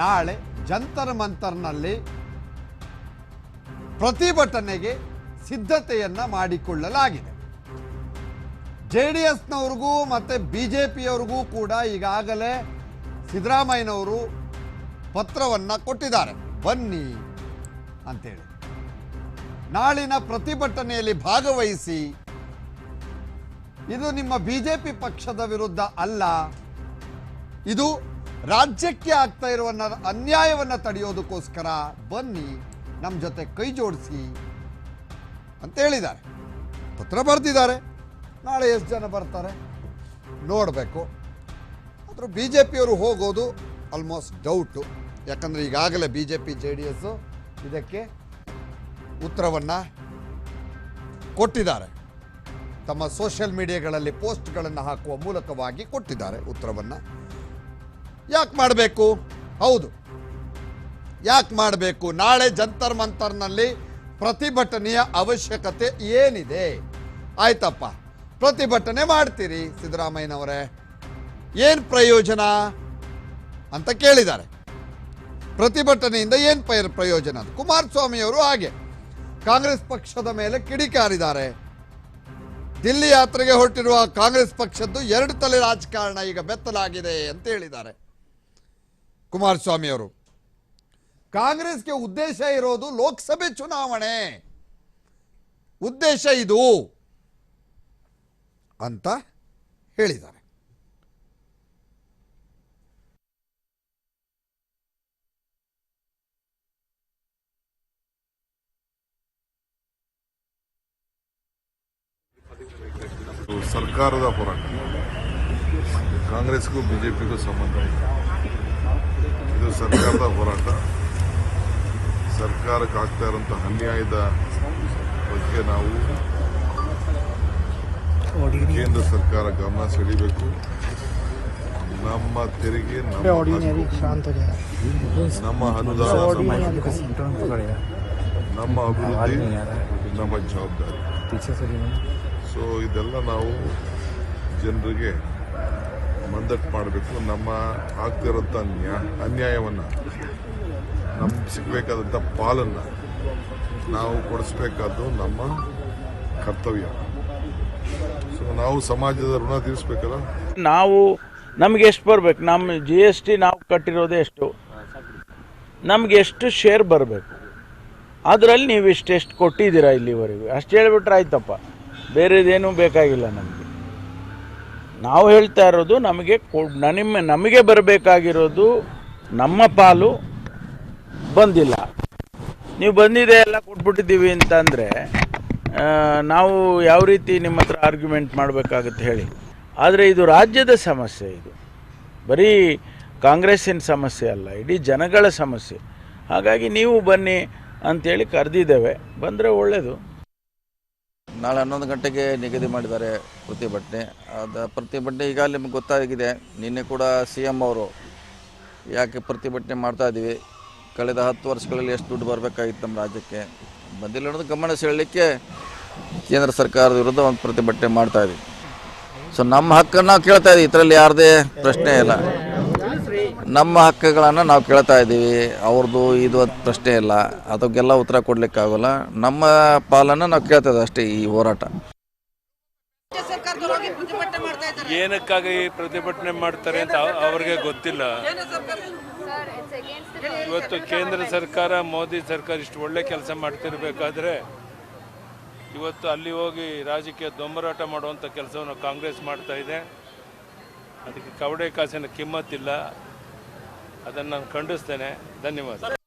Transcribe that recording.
ನಾಳೆ ಜಂತರ್ ಮಂತರ್ನಲ್ಲಿ ಪ್ರತಿಭಟನೆಗೆ ಸಿದ್ಧತೆಯನ್ನ ಮಾಡಿಕೊಳ್ಳಲಾಗಿದೆ. ಜೆ ಡಿ ಎಸ್ನವ್ರಿಗೂ ಮತ್ತು ಬಿ ಜೆ ಪಿಯವ್ರಿಗೂ ಕೂಡ ಈಗಾಗಲೇ ಸಿದ್ದರಾಮಯ್ಯನವರು ಪತ್ರವನ್ನು ಕೊಟ್ಟಿದ್ದಾರೆ. ಬನ್ನಿ ಅಂತೇಳಿ. ನಾಳಿನ ಪ್ರತಿಭಟನೆಯಲ್ಲಿ ಭಾಗವಹಿಸಿ, ಇದು ನಿಮ್ಮ ಬಿ ಜೆ ಪಿ ಪಕ್ಷದ ವಿರುದ್ಧ ಅಲ್ಲ, ಇದು ರಾಜ್ಯಕ್ಕೆ ಆಗ್ತಾ ಇರುವ ಅನ್ಯಾಯವನ್ನು ತಡೆಯೋದಕ್ಕೋಸ್ಕರ ಬನ್ನಿ ನಮ್ಮ ಜೊತೆ ಕೈ ಜೋಡಿಸಿ ಅಂತ ಹೇಳಿದ್ದಾರೆ. ಪತ್ರ ಬರೆದಿದ್ದಾರೆ. ನಾಳೆ ಎಷ್ಟು ಜನ ಬರ್ತಾರೆ ನೋಡಬೇಕು. ಆದರೂ ಬಿ ಜೆ ಪಿಯವರು ಹೋಗೋದು ಆಲ್ಮೋಸ್ಟ್ ಡೌಟು ಯಾಕಂದರೆ ಈಗಾಗಲೇ B J P J D S ಇದಕ್ಕೆ ಉತ್ತರವನ್ನು ಕೊಟ್ಟಿದ್ದಾರೆ. ತಮ್ಮ ಸೋಷಿಯಲ್ ಮೀಡಿಯಾಗಳಲ್ಲಿ ಪೋಸ್ಟ್ಗಳನ್ನು ಹಾಕುವ ಮೂಲಕವಾಗಿ ಕೊಟ್ಟಿದ್ದಾರೆ ಉತ್ತರವನ್ನು. ಯಾಕೆ ಮಾಡಬೇಕು? ಹೌದು. ಯಾಕೆ ಮಾಡಬೇಕು? ನಾಳೆ ಜಂತರ್ ಮಂತರ್ನಲ್ಲಿ ಪ್ರತಿಭಟನೆಯ ಅವಶ್ಯಕತೆ ಏನಿದೆ? ಆಯ್ತಪ್ಪ. ಪ್ರತಿಭಟನೆ ಮಾಡ್ತೀರಿ ಸಿದ್ದರಾಮಯ್ಯನವರೇ. ಏನು ಪ್ರಯೋಜನ? ಅಂತ ಕೇಳಿದ್ದಾರೆ. ಪ್ರತಿಭಟನೆಯಿಂದ ಏನು ಪ್ರಯೋಜನ? ಕುಮಾರಸ್ವಾಮಿಯವರು ಹಾಗೆ. ಕಾಂಗ್ರೆಸ್ ಪಕ್ಷದ ಮೇಲೆ ಕಿಡಿಕಾರಿದ್ದಾರೆ. ದಿಲ್ಲಿ ಯಾತ್ರೆಗೆ ಹೊರಟಿರುವ ಕಾಂಗ್ರೆಸ್ ಪಕ್ಷದ್ದು ಎರಡು ತಲೆ ರಾಜಕಾರಣ ಈಗ ಬೆತ್ತಲಾಗಿದೆ ಅಂತ ಹೇಳಿದ್ದಾರೆ. ಕುಮಾರಸ್ವಾಮಿ ಅವರು ಕಾಂಗ್ರೆಸ್ಗೆ ಉದ್ದೇಶ ಇರೋದು ಲೋಕಸಭೆ ಚುನಾವಣೆ. ಉದ್ದೇಶ ಇದು ಅಂತ ಹೇಳಿದ್ದಾರೆ. ಸರ್ಕಾರದ ಹೋರಾಟ. ಕಾಂಗ್ರೆಸ್ಗೂ ಬಿಜೆಪಿಗೂ ಸಂಬಂಧ ಇಲ್ಲ. ಸರ್ಕಾರದ ಹೋರಾಟ ಸರ್ಕಾರಕ್ಕೆ ಆಗ್ತಾ ಇರೋಂಥ ಅನ್ಯಾಯದ ಬಗ್ಗೆ ನಾವು ಕೇಂದ್ರ ಸರ್ಕಾರ ಗಮನ ಸೆಳೀಬೇಕು. ನಮ್ಮ ತೆರಿಗೆ ನಮ್ಮ ಅನುದಾನ ನಮ್ಮ ಅಭಿವೃದ್ಧಿ ನಮ್ಮ ಜವಾಬ್ದಾರಿ. ಸೊ ಇದೆಲ್ಲ ನಾವು ಜನರಿಗೆ ಮಂದಟ್ಟು ಮಾಡಬೇಕು. ನಮ್ಮ ಆಗ್ತಿರೋಂಥ ನ್ಯಾ, ಅನ್ಯಾಯವನ್ನು ನಮ್ಗೆ ಸಿಗಬೇಕಾದಂಥ ಪಾಲನ್ನು ನಾವು ಕೊಡಿಸ್ಬೇಕಾದ್ದು ನಮ್ಮ ಕರ್ತವ್ಯ. ಸೊ ನಾವು ಸಮಾಜದ ಋಣ ತೀರಿಸ್ಬೇಕಲ್ಲ? ನಾವು ನಮ್ಗೆ ಎಷ್ಟು ಬರ್ಬೇಕು? ನಮ್ಮ ಜಿ ಎಸ್ ಟಿ ನಾವು ಕಟ್ಟಿರೋದೇ ಎಷ್ಟು? ನಮ್ಗೆ ಎಷ್ಟು ಶೇರ್ ಬರಬೇಕು? ಅದರಲ್ಲಿ ನೀವು ಇಷ್ಟೆಷ್ಟು ಕೊಟ್ಟಿದ್ದೀರಾ ಇಲ್ಲಿವರೆಗೂ? ಅಷ್ಟು ಹೇಳಿಬಿಟ್ರೆ ಆಯ್ತಪ್ಪ. ಬೇರೆದೇನೂ ಬೇಕಾಗಿಲ್ಲ ನಮಗೆ. ನಾವು ಹೇಳ್ತಾ ಇರೋದು ನಮಗೆ ನನಿಮ್ ನಮಗೆ ಬರಬೇಕಾಗಿರೋದು ನಮ್ಮ ಪಾಲು ಬಂದಿಲ್ಲ. ನೀವು ಬಂದಿದೆ ಎಲ್ಲ ಕೊಟ್ಬಿಟ್ಟಿದ್ದೀವಿ ಅಂತಂದರೆ ನಾವು ಯಾವ ರೀತಿ ನಿಮ್ಮ ಹತ್ರ ಆರ್ಗ್ಯುಮೆಂಟ್ ಮಾಡಬೇಕಾಗುತ್ತೆ ಹೇಳಿ. ಆದರೆ ಇದು ರಾಜ್ಯದ ಸಮಸ್ಯೆ ಇದು. ಬರೀ ಕಾಂಗ್ರೆಸ್ಸಿನ ಸಮಸ್ಯೆ ಅಲ್ಲ, ಇಡೀ ಜನಗಳ ಸಮಸ್ಯೆ. ಹಾಗಾಗಿ ನೀವು ಬನ್ನಿ ಅಂತೇಳಿ ಕರೆದಿದ್ದೇವೆ. ಬಂದರೆ ಒಳ್ಳೆಯದು ನಾಳೆ ಹನ್ನೊಂದು ಗಂಟೆಗೆ ನಿಗದಿ ಮಾಡಿದ್ದಾರೆ ಪ್ರತಿಭಟನೆ ಅದು ಪ್ರತಿಭಟನೆ ಈಗ ನಿಮಗೆ ಗೊತ್ತಾಗಿದೆ, ನಿನ್ನೆ ಕೂಡ ಸಿ ಎಂ ಅವರು ಯಾಕೆ ಪ್ರತಿಭಟನೆ ಮಾಡ್ತಾ ಇದ್ದೀವಿ? ಕಳೆದ ಹತ್ತು ವರ್ಷಗಳಲ್ಲಿ ಎಷ್ಟು ದುಡ್ಡು ಬರಬೇಕಾಗಿತ್ತು ನಮ್ಮ ರಾಜ್ಯಕ್ಕೆ? ಬಂದಿಲ್ಲ ಅನ್ನೋದು ಗಮನ ಸೆಳಲಿಕ್ಕೆ ಕೇಂದ್ರ ಸರ್ಕಾರದ ವಿರುದ್ಧ ಒಂದು ಪ್ರತಿಭಟನೆ ಮಾಡ್ತಾ ಇದ್ದೀವಿ. ಸೊ ನಮ್ಮ ಹಕ್ಕನ್ನು ಕೇಳ್ತಾ ಇದ್ದೀವಿ. ಇದರಲ್ಲಿ ಯಾರದೇ ಪ್ರಶ್ನೆ ಇಲ್ಲ. ನಮ್ಮ ಹಕ್ಕುಗಳನ್ನು ನಾವು ಕೇಳ್ತಾ ಇದ್ದೀವಿ. ಅವ್ರದ್ದು ಇದು ಅಂತ ಪ್ರಶ್ನೆ ಇಲ್ಲ. ಅದಕ್ಕೆಲ್ಲ ಉತ್ತರ ಕೊಡಲಿಕ್ಕಾಗಲ್ಲ. ನಮ್ಮ ಪಾಲನ್ನು ನಾವು ಕೇಳ್ತಾ ಅಷ್ಟೇ ಈ ಹೋರಾಟ. ಏನಕ್ಕಾಗಿ ಪ್ರತಿಭಟನೆ ಮಾಡ್ತಾರೆ ಅಂತ ಅವ್ರಿಗೆ ಗೊತ್ತಿಲ್ಲ. ಇವತ್ತು ಕೇಂದ್ರ ಸರ್ಕಾರ, ಮೋದಿ ಸರ್ಕಾರ ಇಷ್ಟು ಒಳ್ಳೆ ಕೆಲಸ ಮಾಡ್ತಿರ್ಬೇಕಾದ್ರೆ ಇವತ್ತು ಅಲ್ಲಿ ಹೋಗಿ ರಾಜಕೀಯ ದೊಂಬರಾಟ ಮಾಡುವಂಥ ಕೆಲಸವನ್ನು ಕಾಂಗ್ರೆಸ್ ಮಾಡ್ತಾ ಇದೆ. ಅದಕ್ಕೆ ಕವಡೆ ಕಾಸಿನ ಕಿಮ್ಮತ್ತಿಲ್ಲ. ಅದನ್ನು ನಾನು ಖಂಡಿಸ್ತೇನೆ. ಧನ್ಯವಾದ.